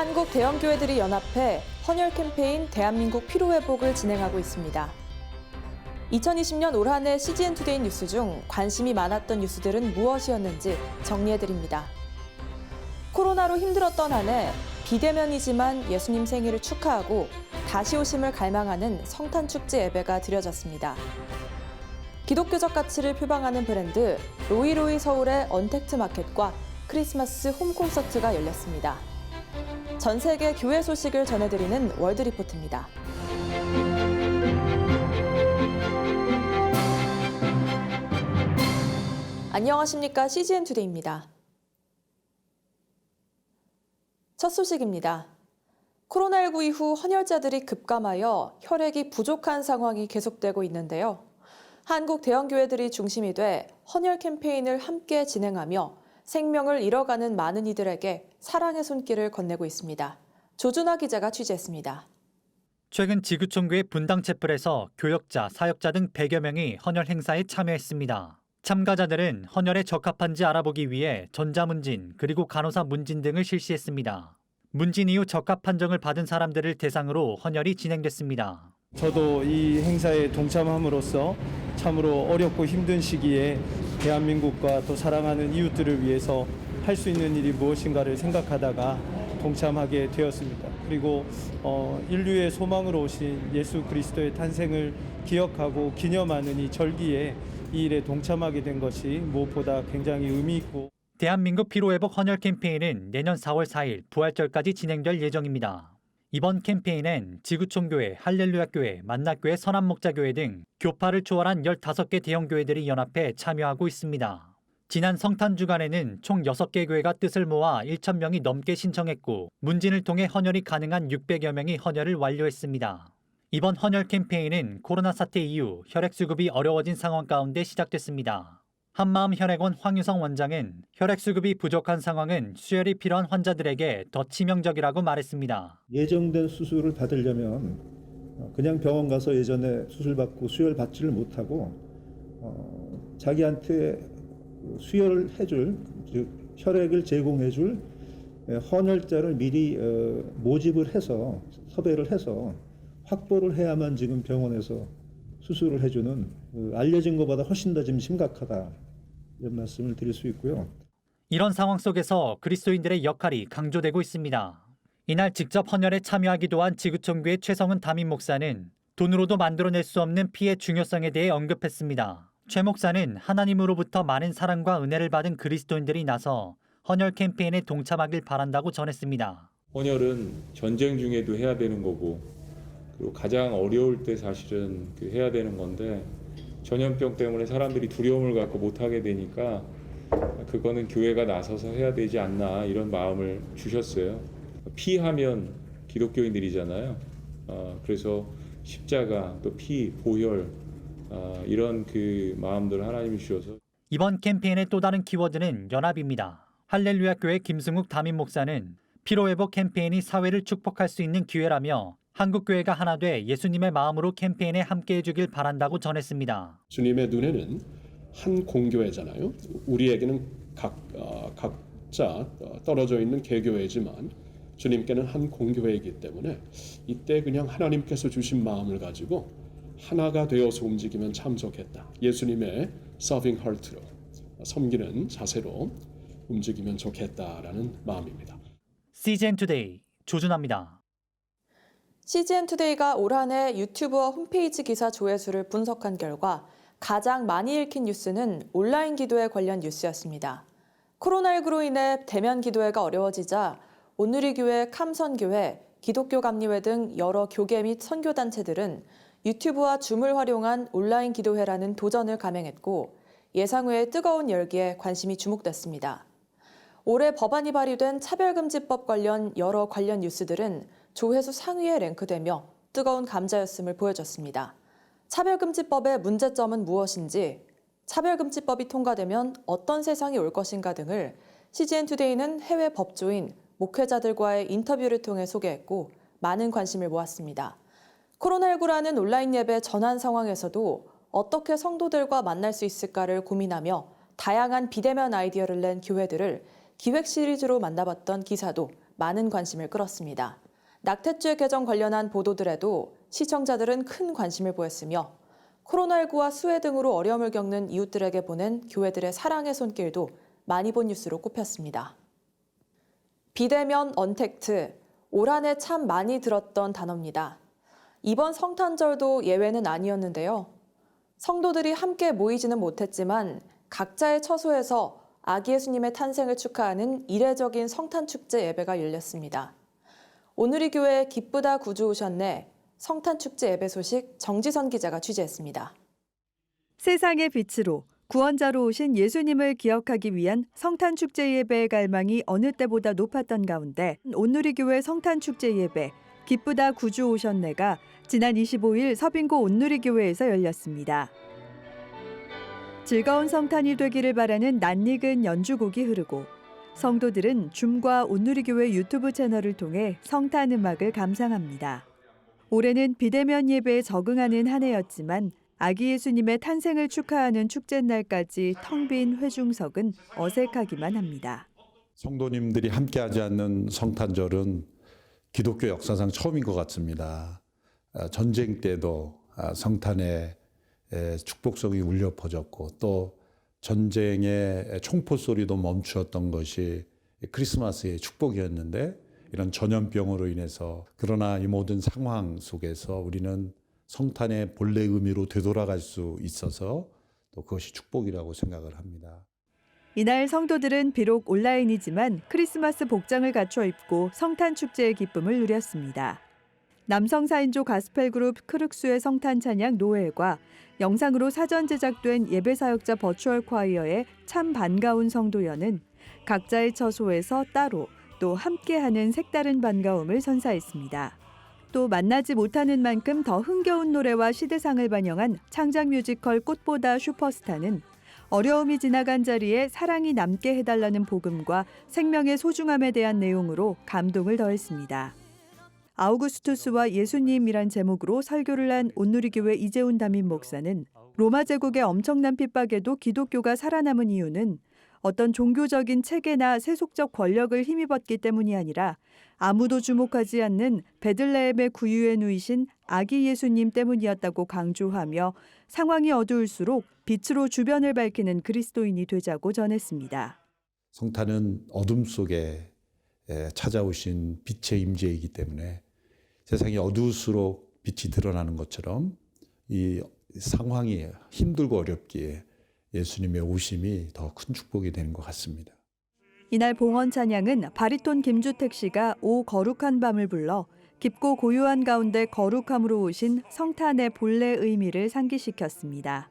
한국 대형교회들이 연합해 헌혈 캠페인 대한민국 피로회복을 진행하고 있습니다. 2020년 올 한해 CGN 투데이 뉴스 중 관심이 많았던 뉴스들은 무엇이었는지 정리해드립니다. 코로나로 힘들었던 한 해 비대면이지만 예수님 생일을 축하하고 다시 오심을 갈망하는 성탄 축제 예배가 드려졌습니다. 기독교적 가치를 표방하는 브랜드 로이로이 서울의 언택트 마켓과 크리스마스 홈 콘서트가 열렸습니다. 전 세계 교회 소식을 전해드리는 월드 리포트입니다. 안녕하십니까 CGN 투데이입니다. 첫 소식입니다. 코로나19 이후 헌혈자들이 급감하여 혈액이 부족한 상황이 계속되고 있는데요. 한국 대형교회들이 중심이 돼 헌혈 캠페인을 함께 진행하며 생명을 잃어가는 많은 이들에게 사랑의 손길을 건네고 있습니다. 조준하 기자가 취재했습니다. 최근 지구촌교회 분당 채플에서 교역자, 사역자 등 100여 명이 헌혈 행사에 참여했습니다. 참가자들은 헌혈에 적합한지 알아보기 위해 전자문진 그리고 간호사 문진 등을 실시했습니다. 문진 이후 적합 판정을 받은 사람들을 대상으로 헌혈이 진행됐습니다. 저도 이 행사에 동참함으로써 참으로 어렵고 힘든 시기에 대한민국과 또 사랑하는 이웃들을 위해서 할 수 있는 일이 무엇인가를 생각하다가 동참하게 되었습니다. 그리고 어, 인류의 소망으로 오신 예수 그리스도의 탄생을 기억하고 기념하는 이 절기에 이 일에 동참하게 된 것이 무엇보다 굉장히 의미 있고 대한민국 피로회복 헌혈 캠페인은 내년 4월 4일 부활절까지 진행될 예정입니다. 이번 캠페인엔 지구촌교회, 할렐루야교회, 만나교회, 선한목자교회 등 교파를 초월한 15개 대형교회들이 연합해 참여하고 있습니다. 지난 성탄 주간에는 총 6개 교회가 뜻을 모아 1,000명이 넘게 신청했고 문진을 통해 헌혈이 가능한 600여 명이 헌혈을 완료했습니다. 이번 헌혈 캠페인은 코로나 사태 이후 혈액 수급이 어려워진 상황 가운데 시작됐습니다. 한마음 혈액원 황유성 원장은 혈액 수급이 부족한 상황은 수혈이 필요한 환자들에게 더 치명적이라고 말했습니다. 예정된 수술을 받으려면 어, 그냥 병원 가서 예전에 수술 받고 수혈 받지를 못하고 어, 자기한테 그 수혈을 해줄 즉 혈액을 제공해줄 예, 헌혈자를 미리 어, 모집을 해서 섭외를 해서 확보를 해야만 지금 병원에서 수술을 해주는 그 알려진 것보다 훨씬 더 지금 심각하다 이런 말씀을 드릴 수 있고요. 이런 상황 속에서 그리스도인들의 역할이 강조되고 있습니다. 이날 직접 헌혈에 참여하기도 한 지구촌교회 최성은 담임 목사는 돈으로도 만들어낼 수 없는 피의 중요성에 대해 언급했습니다. 최 목사는 하나님으로부터 많은 사랑과 은혜를 받은 그리스도인들이 나서 헌혈 캠페인에 동참하길 바란다고 전했습니다. 헌혈은 전쟁 중에도 해야 되는 거고 그리고 가장 어려울 때 사실은 그 해야 되는 건데 전염병 때문에 사람들이 두려움을 갖고 못 하게 되니까 그거는 교회가 나서서 해야 되지 않나 이런 마음을 주셨어요. 피하면 기독교인들이잖아요. 어, 그래서 십자가 또 피 보혈 어, 이런 그 마음들 하나님이 주셔서 이번 캠페인의 또 다른 키워드는 연합입니다. 할렐루야 교회 김승욱 담임 목사는 피로 회복 캠페인이 사회를 축복할 수 있는 기회라며 한국 교회가 하나 돼 예수님의 마음으로 캠페인에 함께해 주길 바란다고 전했습니다. 주님의 눈에는 한 공교회잖아요. 우리에게는 각 어, 각자 어, 떨어져 있는 개교회지만 주님께는 한 공교회이기 때문에 이때 그냥 하나님께서 주신 마음을 가지고 하나가 되어서 움직이면 참 좋겠다. 예수님의 서빙 헐트로 섬기는 자세로 움직이면 좋겠다라는 마음입니다. CGN 투데이 조준합니다. CGN 투데이가 올 한 해 유튜브와 홈페이지 기사 조회수를 분석한 결과 가장 많이 읽힌 뉴스는 온라인 기도회 관련 뉴스였습니다. 코로나19로 인해 대면 기도회가 어려워지자 오누리 교회, 감선교회, 기독교 감리회 등 여러 교계 및 선교 단체들은 유튜브와 줌을 활용한 온라인 기도회라는 도전을 감행했고 예상 외의 뜨거운 열기에 관심이 주목됐습니다. 올해 법안이 발의된 차별금지법 관련 여러 관련 뉴스들은 조회수 상위에 랭크되며 뜨거운 감자였음을 보여줬습니다. 차별금지법의 문제점은 무엇인지, 차별금지법이 통과되면 어떤 세상이 올 것인가 등을 CGN 투데이는 해외 법조인, 목회자들과의 인터뷰를 통해 소개했고 많은 관심을 모았습니다. 코로나19라는 온라인 예배 전환 상황에서도 어떻게 성도들과 만날 수 있을까를 고민하며 다양한 비대면 아이디어를 낸 교회들을 기획 시리즈로 만나봤던 기사도 많은 관심을 끌었습니다. 낙태죄 개정 관련한 보도들에도 시청자들은 큰 관심을 보였으며 코로나19와 수해 등으로 어려움을 겪는 이웃들에게 보낸 교회들의 사랑의 손길도 많이 본 뉴스로 꼽혔습니다. 비대면 언택트, 올 한 해 참 많이 들었던 단어입니다. 이번 성탄절도 예외는 아니었는데요. 성도들이 함께 모이지는 못했지만 각자의 처소에서 아기 예수님의 탄생을 축하하는 이례적인 성탄 축제 예배가 열렸습니다. 오늘이 교회 기쁘다 구주 오셨네 성탄 축제 예배 소식 정지선 기자가 취재했습니다. 세상의 빛으로 구원자로 오신 예수님을 기억하기 위한 성탄 축제 예배의 갈망이 어느 때보다 높았던 가운데 온누리 교회 성탄 축제 예배 기쁘다 구주 오셨네가 지난 25일 서빙고 온누리 교회에서 열렸습니다. 즐거운 성탄이 되기를 바라는 낯익은 연주곡이 흐르고 성도들은 줌과 온누리 교회 유튜브 채널을 통해 성탄 음악을 감상합니다. 올해는 비대면 예배에 적응하는 한 해였지만 아기 예수님의 탄생을 축하하는 축제날까지 텅 빈 회중석은 어색하기만 합니다. 성도님들이 함께하지 않는 성탄절은 기독교 역사상 처음인 것 같습니다. 아, 전쟁 때도 아, 성탄의 에, 축복성이 울려 퍼졌고 또 전쟁의 총포 소리도 멈추었던 것이 크리스마스의 축복이었는데 이런 전염병으로 인해서 그러나 이 모든 상황 속에서 우리는 성탄의 본래 의미로 되돌아갈 수 있어서 또 그것이 축복이라고 생각을 합니다. 이날 성도들은 비록 온라인이지만 크리스마스 복장을 갖춰 입고 성탄 축제의 기쁨을 누렸습니다. 남성 4인조 가스펠 그룹 크륵수의 성탄 찬양 노엘과 영상으로 사전 제작된 예배 사역자 버추얼 콰이어의 참 반가운 성도연은 각자의 처소에서 따로 또 함께하는 색다른 반가움을 선사했습니다. 또 만나지 못하는 만큼 더 흥겨운 노래와 시대상을 반영한 창작 뮤지컬 꽃보다 슈퍼스타는 어려움이 지나간 자리에 사랑이 남게 해달라는 복음과 생명의 소중함에 대한 내용으로 감동을 더했습니다. 아우구스투스와 예수님이란 제목으로 설교를 한 온누리교회 이재훈 담임 목사는 로마 제국의 엄청난 핍박에도 기독교가 살아남은 이유는 어떤 종교적인 체계나 세속적 권력을 힘입었기 때문이 아니라 아무도 주목하지 않는 베들레헴의 구유에 누이신 아기 예수님 때문이었다고 강조하며 상황이 어두울수록 빛으로 주변을 밝히는 그리스도인이 되자고 전했습니다. 성탄은 어둠 속에 에, 찾아오신 빛의 임재이기 때문에 세상이 어두울수록 빛이 드러나는 것처럼 이 상황이 힘들고 어렵기에 예수님의 오심이 더 큰 축복이 되는 것 같습니다. 이날 봉헌 찬양은 바리톤 김주택 씨가 오 거룩한 밤을 불러 깊고 고요한 가운데 거룩함으로 오신 성탄의 본래 의미를 상기시켰습니다.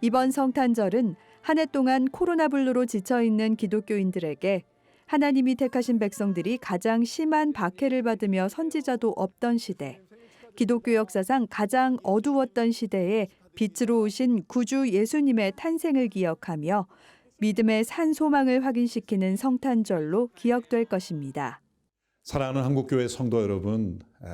이번 성탄절은 한 해 동안 코로나 블루로 지쳐 있는 기독교인들에게 하나님이 택하신 백성들이 가장 심한 박해를 받으며 선지자도 없던 시대, 기독교 역사상 가장 어두웠던 시대에 빛으로 오신 구주 예수님의 탄생을 기억하며 믿음의 산 소망을 확인시키는 성탄절로 기억될 것입니다. 사랑하는 한국교회 성도 여러분, 에,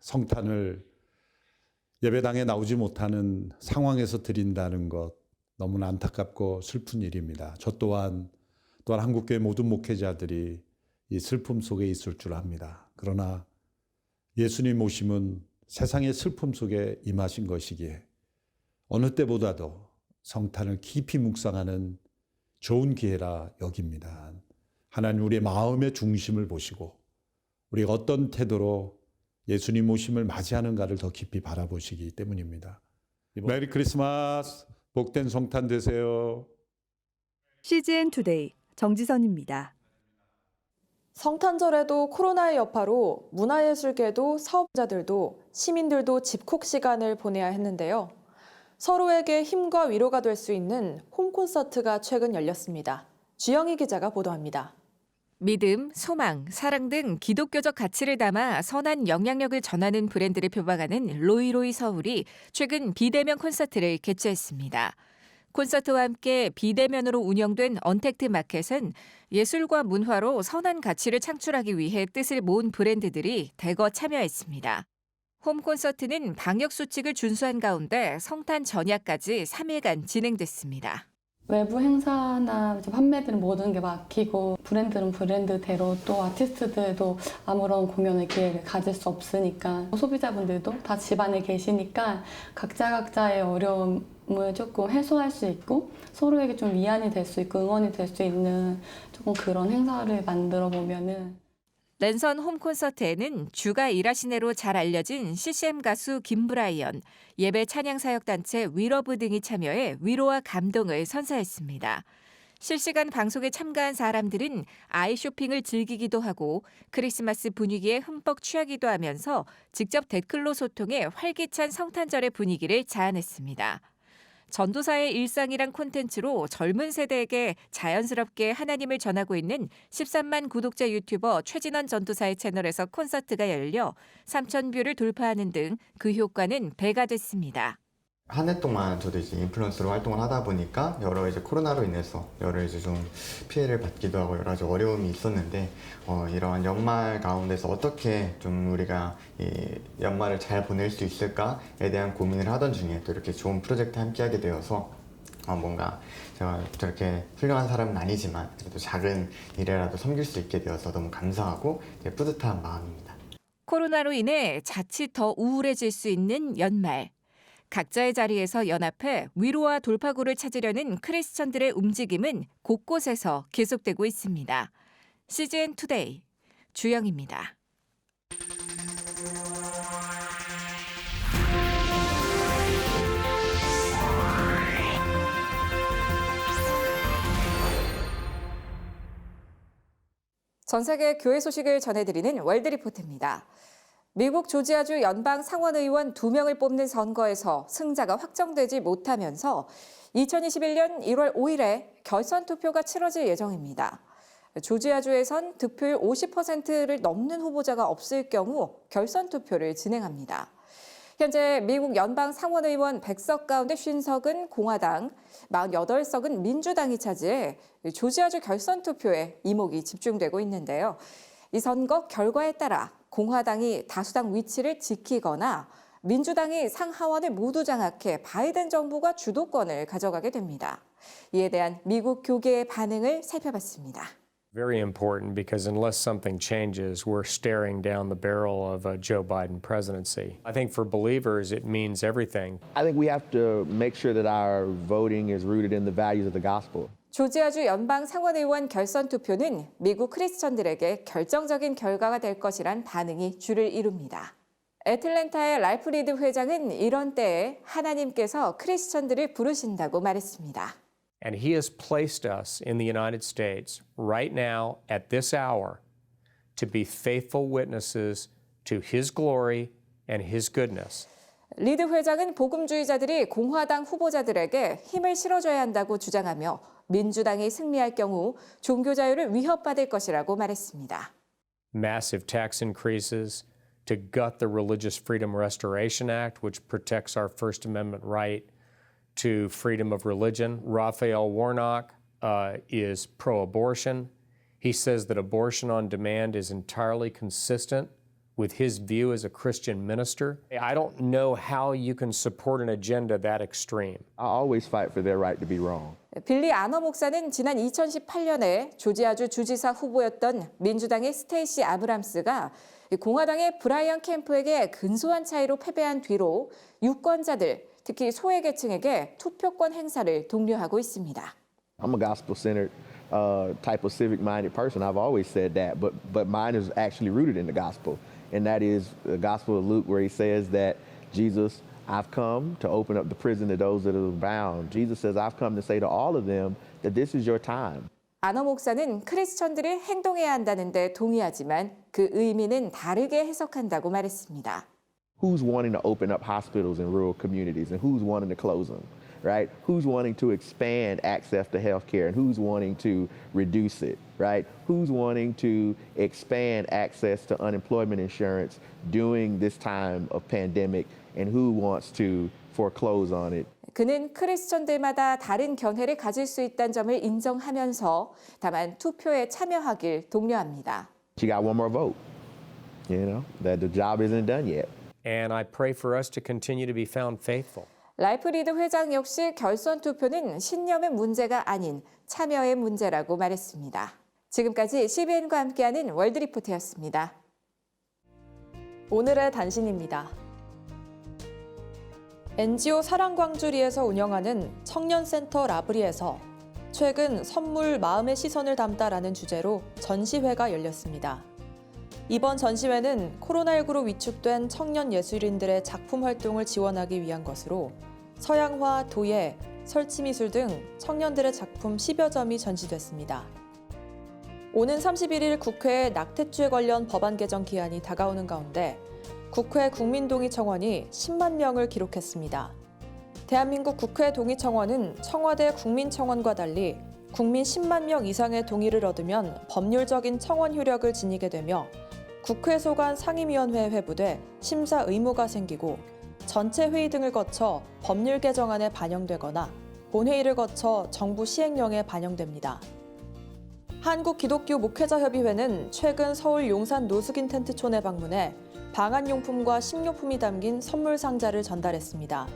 성탄을 예배당에 나오지 못하는 상황에서 드린다는 것 너무나 안타깝고 슬픈 일입니다. 저 또한 또한 한국교회 모든 목회자들이 이 슬픔 속에 있을 줄 압니다. 그러나 예수님 오심은 세상의 슬픔 속에 임하신 것이기에 어느 때보다도 성탄을 깊이 묵상하는 좋은 기회라 여깁니다. 하나님 우리의 마음의 중심을 보시고 우리가 어떤 태도로 예수님 오심을 맞이하는가를 더 깊이 바라보시기 때문입니다. 메리 크리스마스, 복된 성탄 되세요. CGN 투데이 정지선입니다. 성탄절에도 코로나의 여파로 문화예술계도 사업자들도 시민들도 집콕 시간을 보내야 했는데요. 서로에게 힘과 위로가 될 수 있는 홈콘서트가 최근 열렸습니다. 주영희 기자가 보도합니다. 믿음, 소망, 사랑 등 기독교적 가치를 담아 선한 영향력을 전하는 브랜드를 표방하는 로이로이 서울이 최근 비대면 콘서트를 개최했습니다. 콘서트와 함께 비대면으로 운영된 언택트 마켓은 예술과 문화로 선한 가치를 창출하기 위해 뜻을 모은 브랜드들이 대거 참여했습니다. 홈 콘서트는 방역 수칙을 준수한 가운데 성탄 전야까지 3일간 진행됐습니다. 외부 행사나 판매들은 모든 게 막히고 브랜드는 브랜드대로 또 아티스트들도 아무런 공연의 기회를 가질 수 없으니까 소비자분들도 다 집안에 계시니까 각자 각자의 어려움 을 조금 해소할 수 있고 서로에게 좀 위안이 될 수 있고 응원이 될 수 있는 조금 그런 행사를 만들어 보면은 랜선 홈 콘서트에는 주가 일하시네로 잘 알려진 CCM 가수 김브라이언, 예배 찬양 사역 단체 위러브 등이 참여해 위로와 감동을 선사했습니다. 실시간 방송에 참가한 사람들은 아이 쇼핑을 즐기기도 하고 크리스마스 분위기에 흠뻑 취하기도 하면서 직접 댓글로 소통해 활기찬 성탄절의 분위기를 자아냈습니다. 전도사의 일상이란 콘텐츠로 젊은 세대에게 자연스럽게 하나님을 전하고 있는 13만 구독자 유튜버 최진원 전도사의 채널에서 콘서트가 열려 3천 뷰를 돌파하는 등 그 효과는 배가 됐습니다. 한 해 동안 저도 이제 인플루언서로 활동을 하다 보니까 여러 이제 코로나로 인해서 여러 이제 좀 피해를 받기도 하고 여러 가지 어려움이 있었는데 어, 이러한 연말 가운데서 어떻게 좀 우리가 이 연말을 잘 보낼 수 있을까에 대한 고민을 하던 중에 또 이렇게 좋은 프로젝트 함께 하게 되어서 어, 뭔가 제가 저렇게 훌륭한 사람은 아니지만 그래도 작은 일이라도 섬길 수 있게 되어서 너무 감사하고 뿌듯한 마음입니다. 코로나로 인해 자칫 더 우울해질 수 있는 연말. 각자의 자리에서 연합해 위로와 돌파구를 찾으려는 크리스천들의 움직임은 곳곳에서 계속되고 있습니다. CGN 투데이 주영입니다. 전 세계 교회 소식을 전해드리는 월드 리포트입니다. 미국 조지아주 연방 상원의원 2명을 뽑는 선거에서 승자가 확정되지 못하면서 2021년 1월 5일에 결선 투표가 치러질 예정입니다. 조지아주에선 득표율 50%를 넘는 후보자가 없을 경우 결선 투표를 진행합니다. 현재 미국 연방 상원의원 100석 가운데 50석은 공화당, 48석은 민주당이 차지해 조지아주 결선 투표에 이목이 집중되고 있는데요. 이 선거 결과에 따라 공화당이 다수당 위치를 지키거나 민주당이 상하원을 모두 장악해 바이든 정부가 주도권을 가져가게 됩니다. 이에 대한 미국 교계의 반응을 살펴봤습니다. Very important because unless something changes, we're staring down the barrel of a Joe Biden presidency. I think for believers, it means everything. I think we have to make sure that our voting is rooted in the values of the gospel. 조지아주 연방 상원의원 결선 투표는 미국 크리스천들에게 결정적인 결과가 될 것이란 반응이 주를 이룹니다. 애틀랜타의 랄프 리드 회장은 이런 때에 하나님께서 크리스천들을 부르신다고 말했습니다. And he has placed us in the United States right now at this hour to be faithful witnesses to his glory and his goodness. 리드 회장은 복음주의자들이 공화당 후보자들에게 힘을 실어줘야 한다고 주장하며 민주당이 승리할 경우 종교 자유를 위협받을 것이라고 말했습니다. Massive tax increases to gut the Religious Freedom Restoration Act, which protects our First Amendment right to freedom of religion. Raphael Warnock uh, is pro abortion. He says that abortion on demand is entirely consistent with his view as a Christian minister. I don't know how you can support an agenda that extreme. I always fight for their right to be wrong. 빌리 아너 목사는 지난 2018년에 조지아주 주지사 후보였던 민주당의 스테이시 아브람스가 공화당의 브라이언 캠프에게 근소한 차이로 패배한 뒤로 유권자들, 특히 소외계층에게 투표권 행사를 독려하고 있습니다. I'm a gospel-centered uh, type of civic-minded person. I've always said that, but but mine is actually rooted in the gospel, and that is the Gospel of Luke, where he says that Jesus, I've come to open up the prison to those that are bound. Jesus says, I've come to say to all of them that this is your time. 아너 목사는 크리스천들이 행동해야 한다는데 동의하지만 그 의미는 다르게 해석한다고 말했습니다. Who's wanting to open up hospitals in rural communities, and who's wanting to close them? right? Who's wanting to expand access to health care and who's wanting to reduce it, right? Who's wanting to expand access to unemployment insurance during this time of pandemic and who wants to foreclose on it? 그는 크리스천들마다 다른 견해를 가질 수 있다는 점을 인정하면서 다만 투표에 참여하길 독려합니다. She got one more vote. You know, that the job isn't done yet. And I pray for us to continue to be found faithful. 라이프리드 회장 역시 결선 투표는 신념의 문제가 아닌 참여의 문제라고 말했습니다. 지금까지 CBN과 함께하는 월드리포트였습니다. 오늘의 단신입니다. NGO 사랑광주리에서 운영하는 청년센터 라브리에서 최근 선물 마음의 시선을 담다라는 주제로 전시회가 열렸습니다. 이번 전시회는 코로나19로 위축된 청년 예술인들의 작품 활동을 지원하기 위한 것으로 서양화, 도예, 설치미술 등 청년들의 작품 10여 점이 전시됐습니다. 오는 31일 국회에 낙태죄 관련 법안 개정 기한이 다가오는 가운데 국회 국민동의 청원이 10만 명을 기록했습니다. 대한민국 국회 동의 청원은 청와대 국민청원과 달리 국민 10만 명 이상의 동의를 얻으면 법률적인 청원 효력을 지니게 되며 국회 소관 상임위원회에 회부돼 심사 의무가 생기고 전체 회의 등을 거쳐 법률 개정안에 반영되거나 본회의를 거쳐 정부 시행령에 반영됩니다. 한국기독교 목회자협의회는 최근 서울 용산 노숙인 텐트촌에 방문해 방한용품과 식료품이 담긴 선물 상자를 전달했습니다.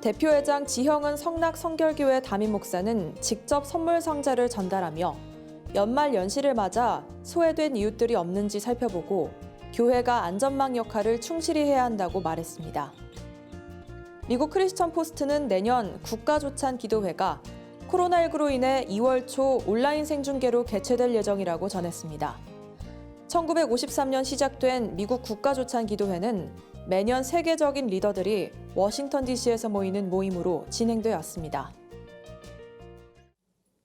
대표회장 지형은 성낙 성결교회 담임 목사는 직접 선물 상자를 전달하며 연말 연시를 맞아 소외된 이웃들이 없는지 살펴보고 교회가 안전망 역할을 충실히 해야 한다고 말했습니다. 미국 크리스천 포스트는 내년 국가조찬 기도회가 코로나19로 인해 2월 초 온라인 생중계로 개최될 예정이라고 전했습니다. 1953년 시작된 미국 국가조찬 기도회는 매년 세계적인 리더들이 워싱턴 DC에서 모이는 모임으로 진행되어 왔습니다.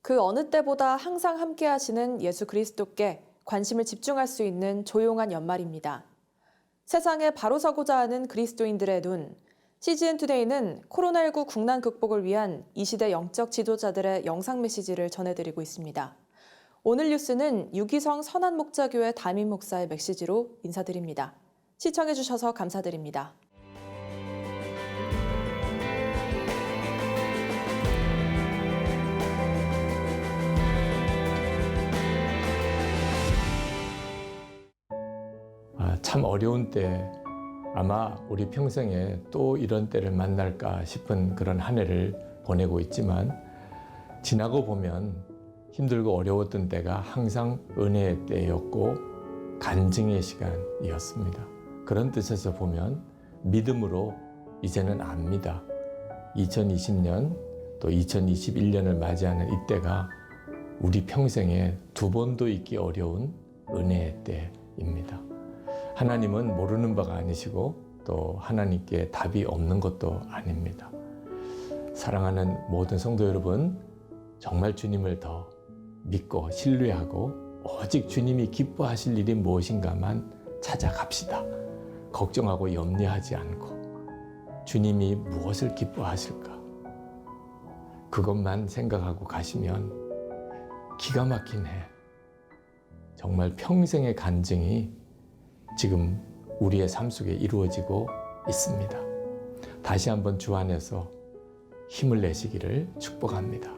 그 어느 때보다 항상 함께 하시는 예수 그리스도께 관심을 집중할 수 있는 조용한 연말입니다. 세상에 바로 서고자 하는 그리스도인들의 눈, CGN 투데이는 코로나19 국난 극복을 위한 이 시대 영적 지도자들의 영상 메시지를 전해드리고 있습니다. 오늘 뉴스는 유기성 선한 목자교회 담임 목사의 메시지로 인사드립니다. 시청해주셔서 감사드립니다. 참 어려운 때 아마 우리 평생에 또 이런 때를 만날까 싶은 그런 한 해를 보내고 있지만 지나고 보면 힘들고 어려웠던 때가 항상 은혜의 때였고 간증의 시간이었습니다. 그런 뜻에서 보면 믿음으로 이제는 압니다. 2020년 또 2021년을 맞이하는 이때가 우리 평생에 두 번도 있기 어려운 은혜의 때입니다. 하나님은 모르는 바가 아니시고 또 하나님께 답이 없는 것도 아닙니다. 사랑하는 모든 성도 여러분, 정말 주님을 더 믿고 신뢰하고 오직 주님이 기뻐하실 일이 무엇인가만 찾아갑시다. 걱정하고 염려하지 않고 주님이 무엇을 기뻐하실까? 그것만 생각하고 가시면 기가 막힌 해, 정말 평생의 간증이 지금 우리의 삶 속에 이루어지고 있습니다. 다시 한번 주 안에서 힘을 내시기를 축복합니다.